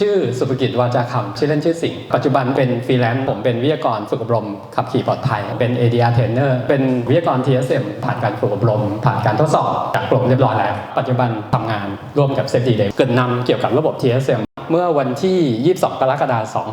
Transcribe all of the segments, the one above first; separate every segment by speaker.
Speaker 1: ชื่อสุภกิจวาจาคำชื่อเล่นชื่อสิงห์ปัจจุบันเป็นฟรีแลนซ์ผมเป็นวิทยากรฝึกอบรมขับขี่ปลอดภัย เป็น ADR trainer เป็นวิทยากร TSM ผ่านการฝึกอบรม ผ่านการทดสอบจากกรมเรียบร้อยแล้ว ปัจจุบันทำงานร่วมกับ Safety Day เกิดนำเกี่ยวกับระบบ TSM เมื่อวันที่ 22 กรกฎาคม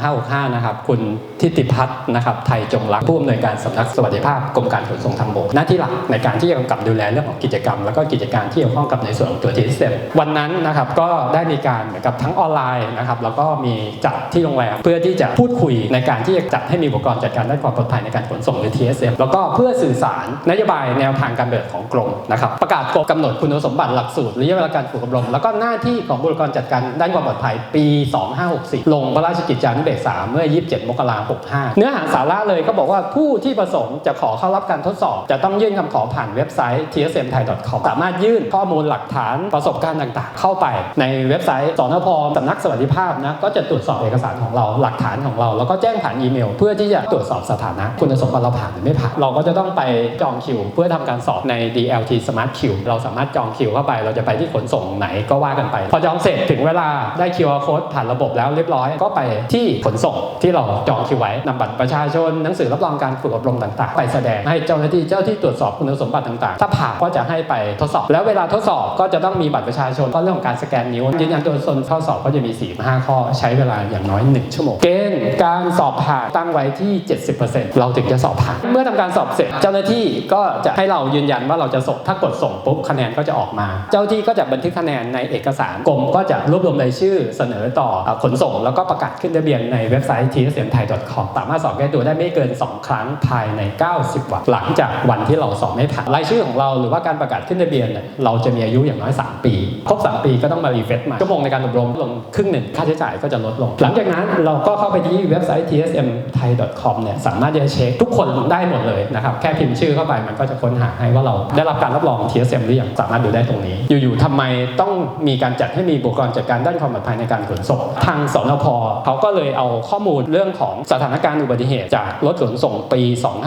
Speaker 1: 2565 นะครับ คุณทิติพัฒน์นะครับ ไทยจงรักผู้อำนวยการสำนักสวัสดิภาพกรมการขนส่งทางบก หน้าที่หลักในการที่จะกำกับดูแลเรื่องของกิจกรรม แล้วก็กิจการที่เกี่ยวข้องกับในส่วนของตัว TSM วันนั้นนะครับก็ได้มีการเหมือนกับทั้งออนไลน์นะครับแล้วก็มีจัดที่โรงแรม เพื่อที่จะพูดคุยในการที่จะจัดให้มีอุปกรณ์จัดการด้านความปลอดภัยในการขนส่งหรือ TSM แล้วก็เพื่อสื่อสารนโยบายแนวทางการปฏิบัติของกรมนะครับประกาศกฎกำหนดคุณสมบัติหลักสูตรระยะเวลาการฝึกอบรม แล้วก็หน้าที่ของบุคลากรจัดการด้านความปลอดภัยปี2564 ลงพระราชกิจจานุเบกษาเมื่อ 27 มกราคม 65 เนื้อหาสาระเลยก็บอกว่าผู้ที่ประสงค์จะขอเข้ารับการทดสอบ จะต้องยื่นคำขอผ่านเว็บไซต์ tsmthai.com สามารถยื่นข้อมูลหลักฐานประสบการณ์ต่างๆ เข้าไปในเว็บไซต์สนพสำนักสวัสดิภาพนะก็จะตรวจสอบเอกสารของเราหลักฐานของเราแล้วก็แจ้งผ่านอีเมล เพื่อที่จะตรวจสอบสถานะ คุณสมบัติเราผ่านหรือไม่ผ่าน เราก็จะต้องไปจองคิว เพื่อทำการสอบใน DLT Smart Q เราสามารถจองคิวเข้าไป เราจะไปที่ขนส่งไหนก็ว่ากันไป พอจองเสร็จถึงเวลาได้ QR code ผ่านระบบแล้วเรียบร้อย ก็ไปที่ขนส่งที่เราจองคิวไว้นำบัตรประชาชนหนังสือรับรองการฝึกอบรมต่างๆ ไปแสดงให้เจ้าหน้าที่เจ้าที่ตรวจสอบคุณสมบัติต่างๆ ถ้าผ่านก็จะให้ไปทดสอบ แล้วเวลาทดสอบก็จะต้องมีบัตรประชาชนก็เรื่องของการสแกนนิ้วยืนยันตัวตนข้อสอบก็จะมี 4-5 ข้อใช้เวลาอย่างน้อย 1 ชั่วโมง เกณฑ์การสอบผ่านตั้งไว้ที่ 70%เราถึงจะสอบผ่าน เมื่อทำการสอบเสร็จเจ้าหน้าที่ก็จะให้เรายืนยันว่าเราจะส่งถ้ากดส่งปุ๊บคะแนนก็จะออกมา เจ้าหน้าที่ก็จะบันทึกคะแนนในเอกสารกรมก็จะรวบรวมรายชื่อเสนอต่อเอ่อขนส่ง แล้วก็ประกาศขึ้นทะเบียนในเว็บไซต์ tsmthai.com สามารถสอบแก้ตัวได้ไม่เกิน 2 ครั้งภายใน 90 วัน หลังจากวันที่เราสอบไม่ผ่านรายชื่อของเราหรือว่าการประกาศขึ้นทะเบียนเนี่ยเราจะมีอายุอย่างน้อย 3 ปี ครบ 3 ปีก็ต้องมารีเฟซใหม่ชั่วโมงในการอบรมลงครึ่งหนึ่งค่าใช้จ่ายก็จะลดลง หลังจากนั้นเราก็เข้าไปที่เว็บไซต์ tsmthai.com เนี่ยสามารถจะเช็คทุกคนได้หมดเลยนะครับแค่พิมพ์ชื่อเข้าไปมันก็จะค้นหาให้ว่าเราได้รับการรับรอง TSM หรือยังสามารถดูได้ตรงนี้ อยู่ๆทำไมต้องมีการจัดให้มีอุปกรจัดการด้านความปลอดภัยในการขนส่ง ทางสนพเขาก็เลยเอาข้อมูลเรื่องของสถานการณ์อุบัติเหตุ จากรถขนส่งปี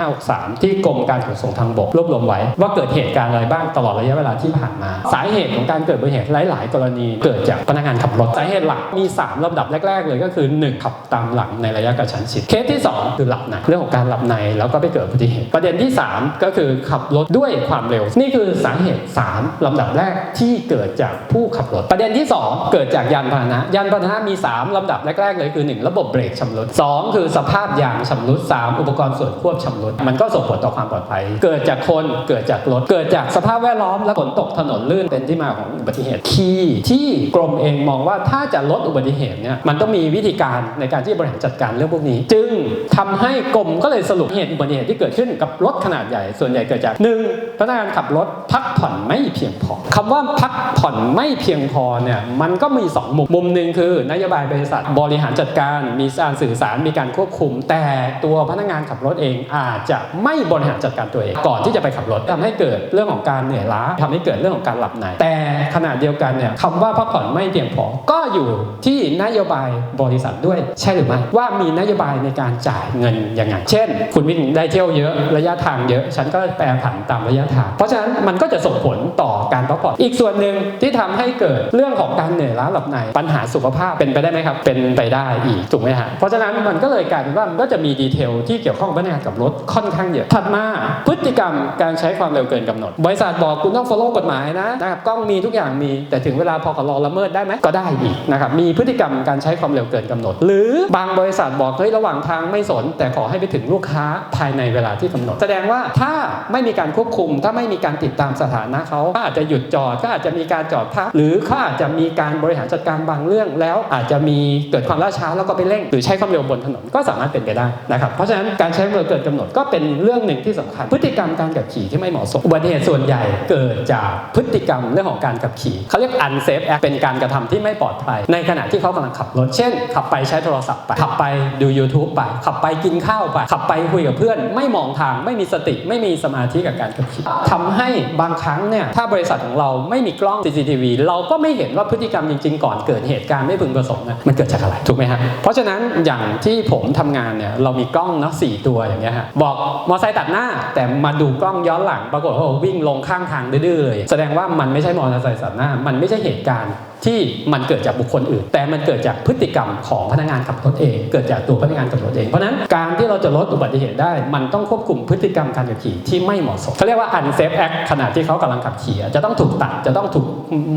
Speaker 1: 2563 ที่กรมการขนส่งทางบกรวบรวมไว้ ว่าเกิดเหตุการณ์อะไรบ้างตลอดระยะเวลาที่ผ่านมา สาเหตุของการเกิดอุบัติเหตุหลาย ๆ กรณีเกิดจากพนักงานขับรถสาเหตุหลักมี 3ลำดับแรก ๆ เลยก็คือ 1 ขับตามหลังในระยะกระชั้นชิดเคสที่ 2 คือหลับในเรื่องของการหลับในแล้วก็ไปเกิดอุบัติเหตุประเด็นที่ 3 ก็คือขับรถด้วยความเร็ว นี่คือสาเหตุ 3ลำดับแรกที่เกิดจากผู้ขับรถประเด็นที่ 2 เกิดจากยานพาหนะยานพาหนะมี 3 ลำดับแรก ๆ เลยคือ 1 ระบบเบรกชำรุด 2 คือสภาพยางชำรุด 3 อุปกรณ์ส่วนควบชำรุด มันก็ส่งผลต่อความปลอดภัย เกิดจากคนเกิดจากรถ เกิดจากสภาพแวดล้อมและฝนตกถนนลื่นเป็นที่มาของอุบัติเหตุคีย์ที่กรมเองมองว่าถ้าจะลดอุบัติเหตุเนี่ยมันต้องมีวิธีการในการที่บริหารจัดการเรื่องพวกนี้ จึงทำให้กรมก็เลยสรุปเหตุอุบัติเหตุที่เกิดขึ้นกับรถขนาดใหญ่ ส่วนใหญ่เกิดจากหนึ่งพนักงานขับรถพักผ่อนไม่เพียงพอคำว่าพักผ่อนไม่เพียงพอเนี่ยมันก็มีสองมุมมุมหนึ่งคืือนโยบายบริษัทบริหารจัดการมีการสื่อสารมีการควบคุม แต่ตัวพนักงานขับรถเองอาจจะไม่บริหารจัดการตัวเอง ก่อนที่จะไปขับรถทำให้เกิดเรื่องของการเหนื่อยล้าทำให้เกิดเรื่องของการหลับในแต่ขณะเดียวกันเนี่ยคำว่าพักผ่อนไม่เพียงพอก็อยู่ที่นโยบายบริษัทด้วยใช่หรือไม่ว่ามีนโยบายในการจ่ายเงินยังไง เช่น คุณวิ่งได้เที่ยวเยอะระยะทางเยอะ ฉันก็แปรผันตามระยะทาง เพราะฉะนั้นมันก็จะส่งผลต่อการพักผ่อนอีกส่วนหนึ่งที่ทำให้เกิดเรื่องของการเหนื่อยล้าหลับในปัญหาสุขภาพเป็นไปได้ไหมครับ เป็นไปได้อีกถูกไหมฮะเพราะฉะนั้นมันก็เลยกลายเป็นว่ามันก็จะมีดีเทลที่เกี่ยวข้องกับพนักงานกับรถค่อนข้างเยอะถัดมาพฤติกรรมการใช้ความเร็วเกินกำหนด บริษัทบอกคุณต้อง follow กฎหมายนะนะครับกล้องมีทุกอย่างมีแต่ถึงเวลาพอขอลละเมิดได้ไหมก็ได้อีกนะครับมีพฤติกรรมการใช้ความเร็วเกินกำหนด หรือบางบริษัทบอกเฮ้ยระหว่างทางไม่สน แต่ขอให้ไปถึงลูกค้าภายในเวลาที่กำหนด แสดงว่าถ้าไม่มีการควบคุม ถ้าไม่มีการติดตามสถานะเขาก็อาจจะหยุดจอดก็อาจจะมีการจอดพักหรือเขาอาจจะมีการบริหารจัดการบางเรื่องแล้วอาจจะมีเกิดความล่าช้าแล้วก็ไปเร่ง หรือใช้ความเร็วบนถนนก็สามารถเป็นไปได้นะครับเพราะฉะนั้นการใช้ความเร็วเกินกำหนดก็เป็นเรื่องหนึ่งที่สำคัญ พฤติกรรมการขับขี่ที่ไม่เหมาะสมอุบัติเหตุส่วนใหญ่เกิดจากพฤติกรรมเรื่องของการขับขี่เขาเรียก unsafe act เป็นการกระทำที่ไม่ปลอดภัย ในขณะที่เขากำลังขับรถเช่น ขับไปใช้โทรศัพท์ไปขับไปดู YouTube ไปขับไปกินข้าวไปขับไปคุยกับเพื่อน ไม่มองทางไม่มีสติไม่มีสมาธิกับการขับขี่ทำให้บางครั้งเนี่ยถ้าบริษัทของเราไม่มีกล้อง CCTV เราก็ไม่เห็นว่าพฤติกรรมจริง ๆ ก่อนเกิดเหตุการณ์ไม่พึงประสงค์นะมันเกิดจากอะไรถูกไหมฮะเพราะฉะนั้นอย่างที่ผมทำงานเนี่ยเรามีกล้องเนาะสี่ตัวอย่างเงี้ยฮะบอกมอไซค์ตัดหน้า แต่มาดูกล้องย้อนหลังปรากฏว่าวิ่งลงข้างทางดื้อเลย แสดงว่ามันไม่ใช่มอเตอร์ไซค์ตัดหน้า มันไม่ใช่เหตุการณ์ ที่มันเกิดจากบุคคลอื่น แต่มันเกิดจากพฤติกรรมของพนักงานขับรถเอง เกิดจากตัวพนักงานขับรถเอง เพราะนั้นการที่เราจะลดอุบัติเหตุได้ มันต้องควบคุมพฤติกรรมการขับขี่ที่ไม่เหมาะสมเขาเรียกว่า unsafe act ขณะที่เขากำลังขับขี่จะต้องถูกตัดจะต้องถูก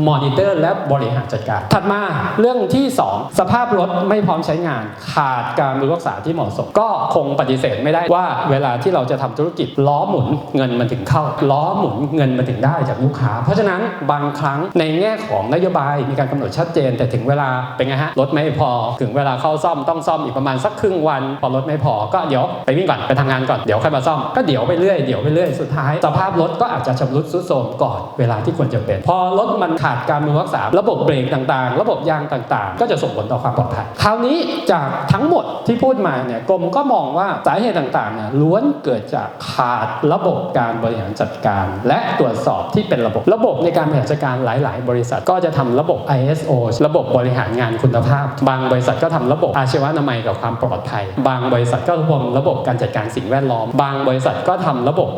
Speaker 1: มอนิเตอร์และบริหารจัดการ ถัดมาเรื่องที่ 2 สภาพรถไม่พร้อมใช้งาน ขาดการบำรุงรักษาที่เหมาะสม ก็คงปฏิเสธไม่ได้ว่าเวลาที่เราจะทำธุรกิจล้อหมุนเงินมันถึงเข้าล้อหมุนเงินมันถึงได้จากลูกค้า เพราะฉะนั้นบางครั้งในแง่ของนโยบายมีการกำหนดชัดเจน แต่ถึงเวลาเป็นไงฮะรถไม่พอ ถึงเวลาเข้าซ่อมต้องซ่อมอีกประมาณสักครึ่งวัน พอรถไม่พอก็เดี๋ยวไปวิ่งก่อนไปทำงานก่อนเดี๋ยวค่อยมาซ่อมก็เดี๋ยวไปเรื่อยเดี๋ยวไปเรื่อยสุดท้ายสภาพรถก็อาจจะชำรุดทรุดโทรมก่อนเวลาที่ควรจะเป็น พอรถมันขาดการบำรักษาระบบเบรกต่างๆ ระบบยางต่างๆ ก็จะส่งผลต่อความปลอดภัยคราวนี้จากทั้งหมดที่พูดมาเนี่ยกรมก็มองว่าสาเหตุต่างๆเนี่ยล้วนเกิดจากขาดระบบการบริหารจัดการ และตรวจสอบที่เป็นระบบ ระบบในการบริหารจัดการหลาย ๆ บริษัทก็จะทำระบบ ISO ระบบบริหารงานคุณภาพ บางบริษัทก็ทำระบบอาชีวนามัยกับความปลอดภัย บางบริษัทก็ทำระบบการจัดการสิ่งแวดล้อม บางบริษัทก็ทำระบบ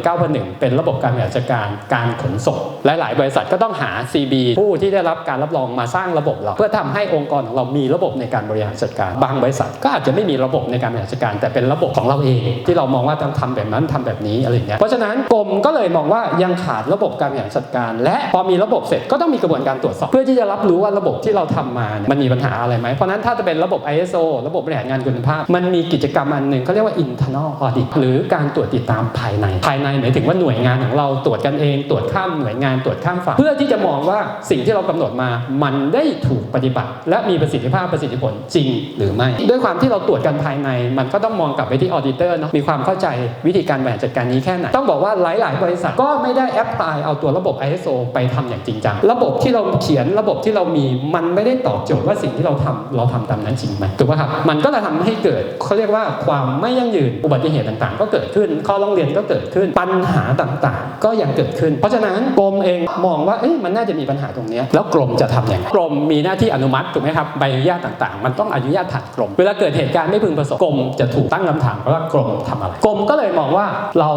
Speaker 1: 39,001 เป็นระบบการบริหารจัดการการขนส่งหลาย ๆ บริษัทก็ต้องหา CB ผู้ที่ได้รับการรับรองมาสร้างระบบเรา เพื่อทำให้องค์กรของเรามีระบบในการบริหารจัดการ บางบริษัทก็อาจจะไม่มีระบบในการบริหารจัดการ แต่เป็นระบบของเราเอง ที่เรามองว่าต้องทำแบบนั้นทำแบบนี้อะไรเงี้ยเพราะฉะนั้นกรมก็เลยมองว่ายังขาดระบบการบริหารจัดการ และพอมีระบบเสร็จก็ต้องมีกระบวนการตรวจสอบเพื่อที่จะรับรู้ว่าระบบที่เราทำมาเนี่ยมันมีปัญหาอะไรไหมเพราะฉะนั้นถ้าจะเป็นระบบ ISO ระบบบริหารงานคุณภาพ มันมีกิจกรรมอันหนึ่งเขาเรียกว่า internal audit หรือการตรวจติดตามภายใน ภายในหมายถึงว่าหน่วยงานของเราตรวจกันเอง ตรวจข้ามหน่วยงานตรวจข้ามฝ่ายเพื่อที่จะมองว่าสิ่งที่เรากำหนดมา มันได้ถูกปฏิบัติ และมีประสิทธิภาพประสิทธิผลจริงหรือไม่ ด้วยความที่เราตรวจกันภายใน มันก็ต้องมองกลับไปที่ออ d ิเตอร์เนาะมีความเข้าใจวิธีการบริหารจัดการนี้แค่ไหนต้องบอกว่าหลาย ๆ บริษัทก็ไม่ได้แอพพลายเอาตัวระบบ ISO ไปทำอย่างจริงจังระบบที่เราเขียนระบบที่เรามีมันไม่ได้ตอบโจทย์ว่าสิ่งที่เราทำเราทำตามนั้นจริงไหมถูกป่ะครับมันก็เลยทำให้เกิดเขาเรียกว่าความไม่ยั่งยืนอุบัติเหตุต่างๆ ก็เกิดขึ้น ข้อร้องเรียนก็เกิดขึ้นปัญหาต่างๆ ก็ยังเกิดขึ้น เพราะฉะนั้นกรมเองมองว่าเอ๊ะมันน่าจะมีปัญหาตรงนี้แล้วกรมจะทำอย่างไรกรมมีหน้าที่อนุมัติถูกไหมครับใบอนุญาตต่างๆ มันต้องอนุญาตผ่านกรม เวลาเกิดเหตุการณ์ไม่พึงประสงค์กรมจะถูกตั้งคำถามว่ากรมทำอะไรกรมก็เลยมองว่าเรา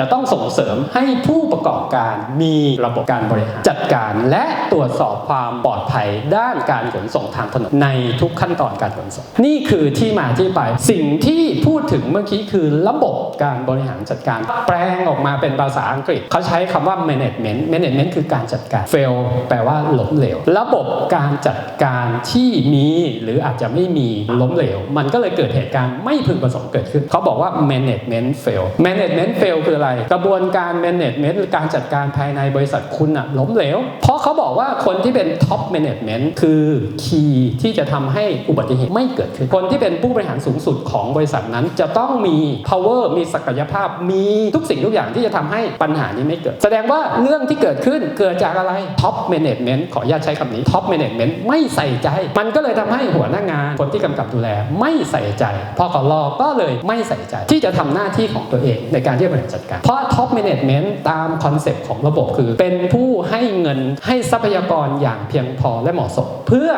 Speaker 1: จะต้องส่งเสริมให้ผู้ประกอบการมีระบบการบริหารจัดการและตรวจสอบความความปลอดภัยด้านการขนส่งทางถนนในทุกขั้นตอนการขนส่ง นี่คือที่มาที่ไป สิ่งที่พูดถึงเมื่อกี้คือระบบการบริหารจัดการ แปลงออกมาเป็นภาษาอังกฤษ เขาใช้คำว่า management management คือการจัดการ fail แปลว่าล้มเหลว ระบบการจัดการที่มีหรืออาจจะไม่มีล้มเหลว มันก็เลยเกิดเหตุการณ์ไม่พึงประสงค์เกิดขึ้น เขาบอกว่า management fail management fail คืออะไร กระบวนการ management การจัดการภายในบริษัทคุณอะล้มเหลวเพ เขาบอกว่าคนที่เป็น top management คือคีย์ที่จะทำให้อุบัติเหตุไม่เกิดขึ้น คนที่เป็นผู้บริหารสูงสุดของบริษัทนั้น จะต้องมี power มีศักยภาพ มีทุกสิ่งทุกอย่างที่จะทำให้ปัญหานี้ไม่เกิด แสดงว่าเรื่องที่เกิดขึ้นเกิดจากอะไร top management ขออนุญาตใช้คำนี้ top management ไม่ใส่ใจ มันก็เลยทำให้หัวหน้างาน คนที่กำกับดูแลไม่ใส่ใจพอกรอก็เลยไม่ใส่ใจที่จะทำหน้าที่ของตัวเองในการที่จะบริหารจัดการเพราะ top management ตามคอนเซปต์ของระบบคือเป็นผู้ให้เงินใให้ทรัพยากรอย่างเพียงพอและเหมาะสม เพื่อ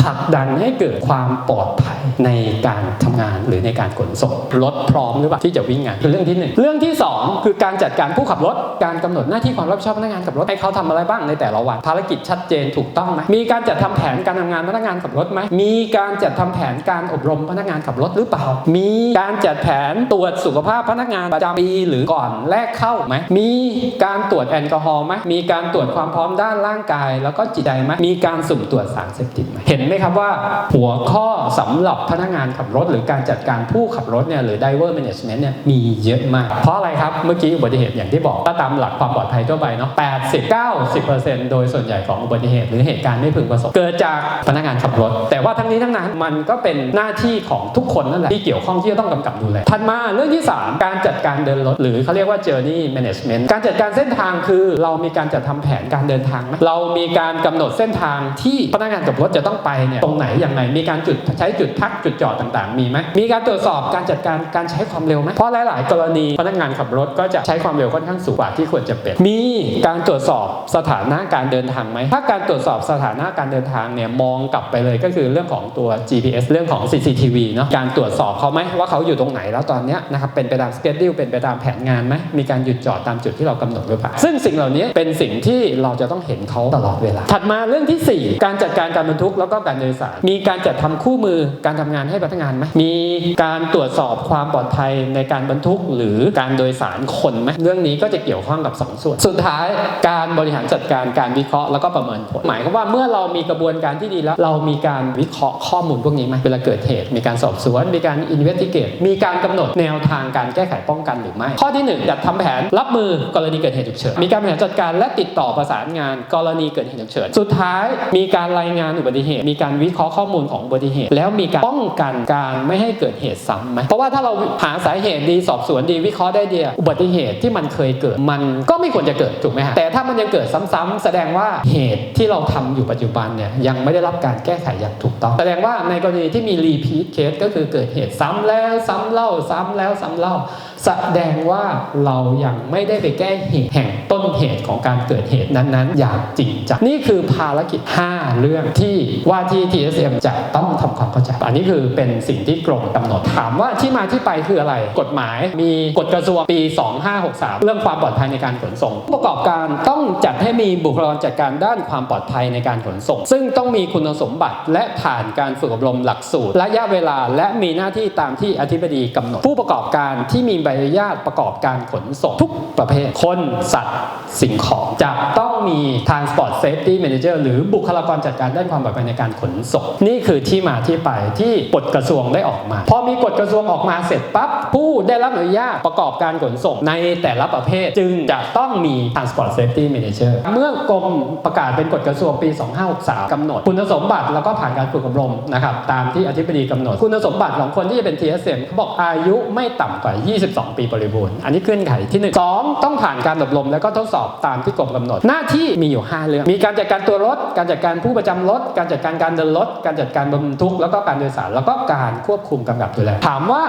Speaker 1: ผลักดันให้เกิดความปลอดภัยในการทำงานหรือในการขนส่งรถพร้อมหรือเปล่าที่จะวิ่งงานคือเรื่องที่หนึ่งเรื่องที่สองคือการจัดการผู้ขับรถ การกำหนดหน้าที่ความรับผิดชอบพนักงานขับรถให้เขาทำอะไรบ้างในแต่ละวัน ภารกิจชัดเจนถูกต้องไหมมีการจัดทำแผนการทำงานพนักงานขับรถไหมมีการจัดทำแผนการอบรมพนักงานขับรถหรือเปล่า มีการจัดแผนตรวจสุขภาพพนักงานประจำปีหรือก่อนแรกเข้าไหมมีการตรวจแอลกอฮอล์ไหมมีการตรวจความพร้อมด้านร่างกายแล้วก็จิตใจไหมมีการสุ่มตรวจสารเสพติดไหมเห็นไหมครับว่าหัวข้อสำหรับพนักงานขับรถ หรือการจัดการผู้ขับรถเนี่ยหรือ driver management เนี่ยมีเยอะมาก เพราะอะไรครับ เมื่อกี้อุบัติเหตุอย่างที่บอกถ้าตามหลักความปลอดภัยทั่วไปเนาะ80 90 โดยส่วนใหญ่ของอุบัติเหตุ หรือเหตุการณ์ไม่พึงประสงค์เกิดจากพนักงานขับรถ แต่ว่าทั้งนี้ทั้งนั้นมันก็เป็นหน้าที่ของทุกคนนั่นแหละที่เกี่ยวข้องที่จะต้องกำกับดูแลถัดมาเรื่องที่ 3 การจัดการเดินรถ หรือเขาเรียกว่า journey management การจัดการเส้นทางคือเรามีการจัดทำแผนการเดินทางไหมเรามีการกำหนดเส้นทางที่พนักงานขับรถจะต้องไปเนี่ยตรงไหนอย่างไรมีการจุดใช้จุดพักจุดจอดต่างๆ มีไหมมีการตรวจสอบการจัดการการใช้ความเร็วไหมเพราะหลาย ๆ กรณีพนักงานขับรถก็จะใช้ความเร็วค่อนข้างสูงกว่าที่ควรจะเป็น มีการตรวจสอบสถานะการเดินทางไหมถ้าการตรวจสอบสถานะการเดินทางเนี่ยมองกลับไปเลยก็คือเรื่องของตัว GPS เรื่องของ CCTV เนาะการตรวจสอบเขาไหมว่าเขาอยู่ตรงไหนแล้วตอนเนี้ยนะครับเป็นไปตามสเกจดิวเป็นไปตามแผนงานไหมมีการหยุดจอดตามจุดที่เรากำหนดหรือเปล่าซึ่งสิ่งเหล่านี้เป็นสิ่งที่เราจะต้องเห็นเขาตลอดเวลา ถัดมาเรื่องที่ 4 การจัดการการบรรทุกแล้วก็การโดยสาร มีการจัดทำคู่มือการทำงานให้พนักงานไหม มีการตรวจสอบความปลอดภัยในการบรรทุกหรือการโดยสารคนไหม เรื่องนี้ก็จะเกี่ยวข้องกับสองส่วน สุดท้ายการบริหารจัดการการวิเคราะห์แล้วก็ประเมินผล หมายความว่าเมื่อเรามีกระบวนการที่ดีแล้ว เรามีการวิเคราะห์ข้อมูลพวกนี้ไหมเวลาเกิดเหตุ มีการสอบสวน มีการอินเวสติเกตมีการกำหนดแนวทางการแก้ไขป้องกันหรือไม่ ข้อที่หนึ่งจัดทำแผนรับมือกรณีเกิดเหตุฉุกเฉิน มีการบริหารจัดการและติดต่อประสานงานกรณีเกิดเหตุฉุกเฉิน สุดท้ายมีการรายงานอุบัติเหตุ มีการวิเคราะห์ข้อมูลของอุบัติเหตุ แล้วมีการป้องกันการไม่ให้เกิดเหตุซ้ำไหมเพราะว่าถ้าเราหาสาเหตุดีสอบสวนดีวิเคราะห์ได้ดีอุบัติเหตุที่มันเคยเกิดมันก็ไม่ควรจะเกิดถูกไหมฮะแต่ถ้ามันยังเกิดซ้ำๆแสดงว่าเหตุที่เราทำอยู่ปัจจุบันเนี่ยยังไม่ได้รับการแก้ไขอย่างถูกต้อง แสดงว่าในกรณีที่มีรีพีทเคสก็คือเกิดเหตุซ้ำแล้วซ้ำเล่าซ้ำแล้วซ้ำเล่า แสดงว่าเรายังไม่ได้ไปแก้เหตุแห่งต้นเหตุของการเกิดเหตุนั้นๆ อย่างจริงจังนี่คือภารกิจ 5 เรื่องที่ว่าที่ TSM จะต้องทำความเข้าใจ อันนี้คือเป็นสิ่งที่กรมกำหนดถามว่าที่มาที่ไปคืออะไร กฎหมายมีกฎกระทรวงปี 2563 เรื่องความปลอดภัยในการขนส่งผู้ประกอบการต้องจัดให้มีบุคลากรจัดการด้านความปลอดภัยในการขนส่ง ซึ่งต้องมีคุณสมบัติและผ่านการฝึกอบรมหลักสูตร ระยะเวลาและมีหน้าที่ตามที่อธิบดีกำหนด ผู้ประกอบการที่มีใบอนุญาตประกอบการขนส่งทุกประเภท คนสัตว์สิ่งของจะต้องมี Transport Safety Manager หรือบุคลากรจัดการด้านความปลอดภัยในการขนส่ง นี่คือที่มาที่ไปที่กฎกระทรวงได้ออกมา พอมีกฎกระทรวงออกมาเสร็จปั๊บผู้ได้รับอนุญาตประกอบการขนส่งในแต่ละประเภทจึงจะต้องมี Transport Safety Manager เมื่อกรมประกาศเป็นกฎกระทรวงปี 2563กำหนด คุณสมบัติแล้วก็ผ่านการฝึกอบรมนะครับตามที่อธิบดีกำหนด คุณสมบัติของคนที่จะเป็น TSM เขาบอกอายุไม่ต่ำกว่า 22ปีบริบูรณ์ อันนี้เงื่อนไขที่หนึ่งสองต้องผ่านการอบรมแล้วก็ทดสอบตามที่กรมกำหนด หน้าที่มีอยู่ 5 เรื่อง มีการจัดการตัวรถ การจัดการผู้ประจำรถ การจัดการการเดินรถ การจัดการบรรทุก แล้วก็การโดยสาร แล้วก็การควบคุมกำกับดูแล ถามว่า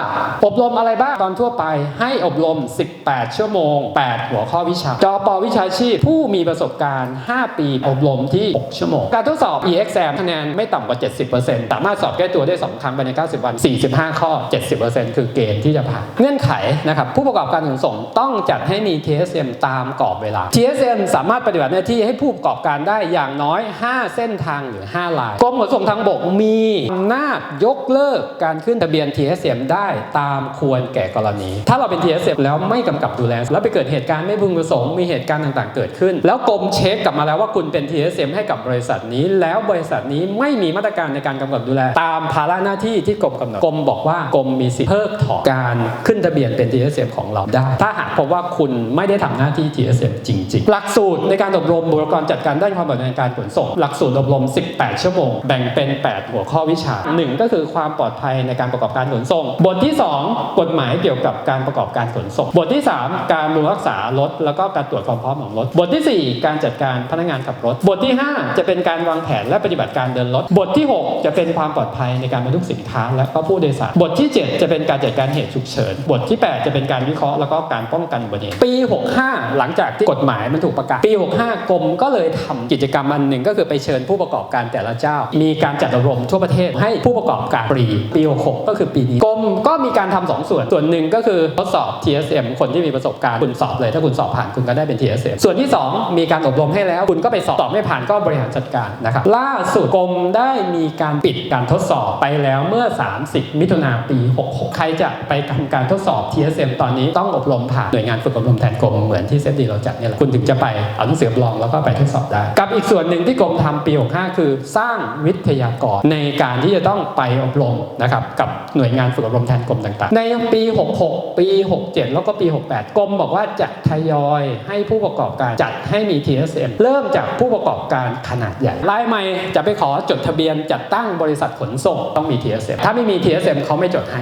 Speaker 1: อบรมอะไรบ้าง ตอนทั่วไปให้อบรม 18 ชั่วโมง 8 หัวข้อวิชา จอปอวิชาชีพ ผู้มีประสบการณ์ 5 ปีอบรมที่ 6 ชั่วโมง การทดสอบ EXAM คะแนนไม่ต่ำกว่า 70%สามารถสอบแก้ตัวได้ 2 ครั้งภายใน 90 วัน 45 ข้อ 70%คือเกณฑ์ที่จะผ่าน เงื่อนไขนะครับผู้ประกอบการขนส่งต้องจัดให้มี TSM ตามกรอบเวลา TSM สามารถปฏิบัติหน้าที่ให้ผู้ประกอบการได้อย่างน้อย 5 เส้นทางหรือ 5 ลายกรมขนส่งทางบกมีอำนาจยกเลิกการขึ้นทะเบียน TSM ได้ตามควรแก่กรณี ถ้าเราเป็น TSM แล้วไม่กำกับดูแลแล้วไปเกิดเหตุการณ์ไม่พึงประสงค์มีเหตุการณ์ต่างๆ เกิดขึ้น แล้วกรมเช็คกลับมาแล้วว่าคุณเป็น TSM ให้กับบริษัทนี้ แล้วบริษัทนี้ไม่มีมาตรการในการกำกับดูแล ตามภาระหน้าที่ที่กรมกำหนดกรมบอกว่ากรมมีสิทธิ์เพิกถอนการขึ้นทะเบียนเป็น TSM ของเราได้ ถ้าหากพบว่าคุณไม่ได้ทำหน้าที่ TSM จริง ๆ หลักสูตรในการอบรมบุคลากรจัดการด้านความปลอดภัยการขนส่ง หลักสูตรอบรม 18 ชั่วโมง แบ่งเป็น 8 หัวข้อวิชา 1 ก็คือความปลอดภัยในการประกอบการขนส่ง บทที่ 2 กฎหมายเกี่ยวกับการประกอบการขนส่ง บทที่ 3 การบำรุงรักษารถ แล้วก็การตรวจความพร้อมของรถ บททีสี่4 การจัดการพนักงานขับรถ บทที่ 5 จะเป็นการวางแผนและปฏิบัติการเดินรถ บทที่ 6 จะเป็นความปลอดภัยในการบรรทุกสินค้าและก็ผู้โดยสาร บทที่ 7 จะเป็นการจัดการเหตุฉุกเฉิน บทที่ 8จะเป็นการวิเคราะห์แล้วก็การป้องกันอุบัติเหตุปี 65 หลังจากที่กฎหมายมันถูกประกาศปี 65 กรมก็เลยทำกิจกรรมอันหนึ่งก็คือไปเชิญผู้ประกอบการแต่ละเจ้า มีการจัดอบรมทั่วประเทศให้ผู้ประกอบการฟรีปี 66 ก็คือปีนี้กรมก็มีการทำสองส่วนส่วนหนึ่งก็คือทดสอบ TSM คนที่มีประสบการณ์คุณสอบเลย ถ้าคุณสอบผ่านคุณก็ได้เป็น TSM ส่วนที่ 2 มีการอบรมให้แล้วคุณก็ไปสอบสอบไม่ผ่านก็บริหารจัดการนะครับล่าสุดกรมได้มีการปิดการทดสอบไปแล้วเมื่อ 30 มิถุนาปี 66 ใครจะไปทำการทดสอบ TSM ตอนนี้ต้องอบรมผ่านหน่วยงานฝึกอบรมแทนกรมเหมือนที่เซฟดีเราจัดเนี่ยแหละคุณถึงจะไปเอาหนังสือรับรองแล้วก็ไปทดสอบได้ กับอีกส่วนหนึ่งที่กรมทำปี 65 คือสร้างวิทยากรในการที่จะต้องไปอบรมนะครับกับหน่วยงานฝึกอบรมแทนกรมต่างๆ ในปี 66 ปี 67 แล้วก็ปี 68 กรมบอกว่าจะทยอยให้ผู้ประกอบการจัดให้มี TSM เริ่มจากผู้ประกอบการขนาดใหญ่รายใหม่จะไปขอจดทะเบียนจัดตั้งบริษัทขนส่งต้องมี TSM ถ้าไม่มี TSM เขาไม่จดให้